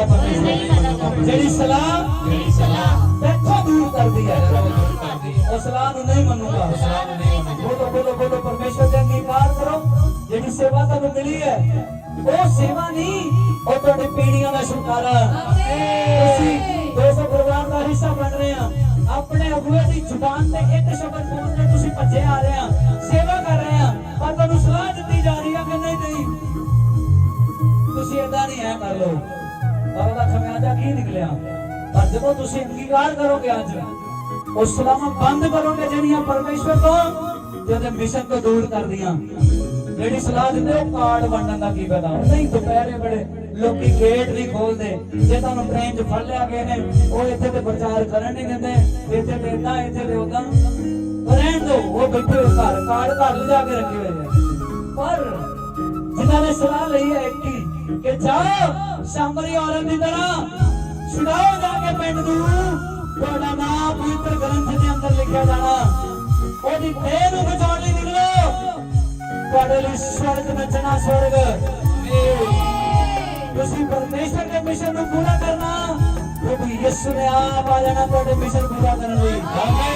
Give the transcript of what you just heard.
ਮੰਨੂਗਾ ਪਰਮੇਸ਼ਰ ਜਿਹੜੀ ਸਲਾਹ ਜਿਹੜੀ ਸਲਾਹ ਤੇਥੋਂ ਦੂਰ ਕਰਦੀ ਹੈ। ਉਹ ਸਲਾਹ ਨੂੰ ਨਹੀਂ ਮੰਨੂਗਾ। ਬੋਲੋ ਬੋਲੋ ਬੋਲੋ, ਪਰਮੇਸ਼ਰ ਦੇ ਅੰਗੀਕਾਰ ਕਰੋ। ਜਿਹੜੀ ਸੇਵਾ ਤੁਹਾਨੂੰ ਮਿਲੀ ਹੈ, ਉਹ ਸੇਵਾ ਨਹੀਂ, ਉਹ ਤੁਹਾਡੀ ਪੀੜ੍ਹੀਆਂ ਦਾ ਛੁਟਕਾਰਾ ਤੁਸੀਂ 200 ਪਰਿਵਾਰ ਦਾ ਹਿੱਸਾ ਬਣ ਰਹੇ ਆ ਆਪਣੇ ਅਗੂਏ ਦੀ ਜ਼ੁਬਾਨ ਤੇ ਇੱਕ ਸ਼ਬਦ ਬੋਲ ਕੇ ਤੁਸੀਂ ਭੱਜੇ ਆ ਰਹੇ ਆ ਸੇਵਾ ਕਰ ਰਹੇ ਆ ਪਰ ਤੁਹਾਨੂੰ ਸਲਾਹ ਦਿੱਤੀ ਜਾ ਰਹੀ ਆ ਕਿ ਨਹੀਂ ਨਹੀਂ? ਤੁਸੀਂ ਏਦਾਂ ਨਹੀਂ ਐ ਕਰ ਲਓ। ਪਰ ਉਹਦਾ ਖਮਿਆਜਾ ਕੀ ਨਿਕਲਿਆ? ਪਰ ਜਦੋਂ ਤੁਸੀਂ ਅੰਗੀਕਾਰ ਕਰੋਗੇ ਅੱਜ ਉਹ ਸਲਾਹਾਂ ਬੰਦ ਕਰੋਗੇ ਜਿਹੜੀਆਂ ਪਰਮੇਸ਼ਵਰ ਤੋਂ ਤੇ ਉਹਦੇ ਮਿਸ਼ਨ ਤੋਂ ਦੂਰ ਕਰਦੀਆਂ। ਜਿਹੜੀ ਸਲਾਹ ਦਿੰਦੇ, ਉਹ ਕਾਰਡ ਵੰਡਣ ਦਾ ਕੀ ਪਤਾ ਨਹੀਂ, ਦੁਪਹਿਰੇ ਬੜੇ ਲੋਕੀ ਗੇਟ ਨਹੀਂ ਖੋਲਦੇ। ਜੇ ਤੁਹਾਨੂੰ ਟ੍ਰੇਨ 'ਚ ਫੜ ਲਿਆ ਗਏ ਨੇ, ਉਹ ਇੱਥੇ ਤੇ ਪ੍ਰਚਾਰ ਕਰਨ ਨਹੀਂ ਦਿੰਦੇ। ਇੱਥੇ ਤੇ ਏਦਾਂ, ਇੱਥੇ ਤੇ ਉਦਾਂ ਰਹਿਣ ਦੋ ਉਹ ਬੈਠੇ ਹੋਏ ਘਰ, ਕਾਰਡ ਘਰ ਲਿਜਾ ਕੇ ਰੱਖੇ ਹੋਏ ਨੇ। ਪਰ ਜਿਨ੍ਹਾਂ ਨੇ ਸਲਾਹ ਲਈ ਹੈ, ਇੱਕ ਹੀ ਕਿ ਜਾਓ ਸਾਮਰੀ ਔਰਤ ਦੀ ਤਰ੍ਹਾਂ ਛੁਡਾਓ ਜਾ ਕੇ ਪਿੰਡ ਨੂੰ। ਤੁਹਾਡਾ ਨਾਮ ਪਵਿੱਤਰ ਗ੍ਰੰਥ ਦੇ ਅੰਦਰ ਲਿਖਿਆ ਜਾਣਾ। ਉਹਦੀ ਦੇਹ ਨੂੰ ਬਚਾਉਣ ਲਈ ਨਿਕਲੋ। ਤੁਹਾਡੇ ਲਈ ਸਵਰਗ ਨੱਚਣਾ ਸਵਰਗ। ਤੁਸੀਂ ਪਰਮੇਸ਼ਰ ਦੇ ਮਿਸ਼ਨ ਨੂੰ ਪੂਰਾ ਕਰਨਾ। ਪ੍ਰਭੂ ਯਿਸੂ ਨੇ ਆਪ ਆ ਜਾਣਾ ਤੁਹਾਡੇ ਮਿਸ਼ਨ ਪੂਰਾ ਕਰਨ ਲਈ। ਆਮੀਨ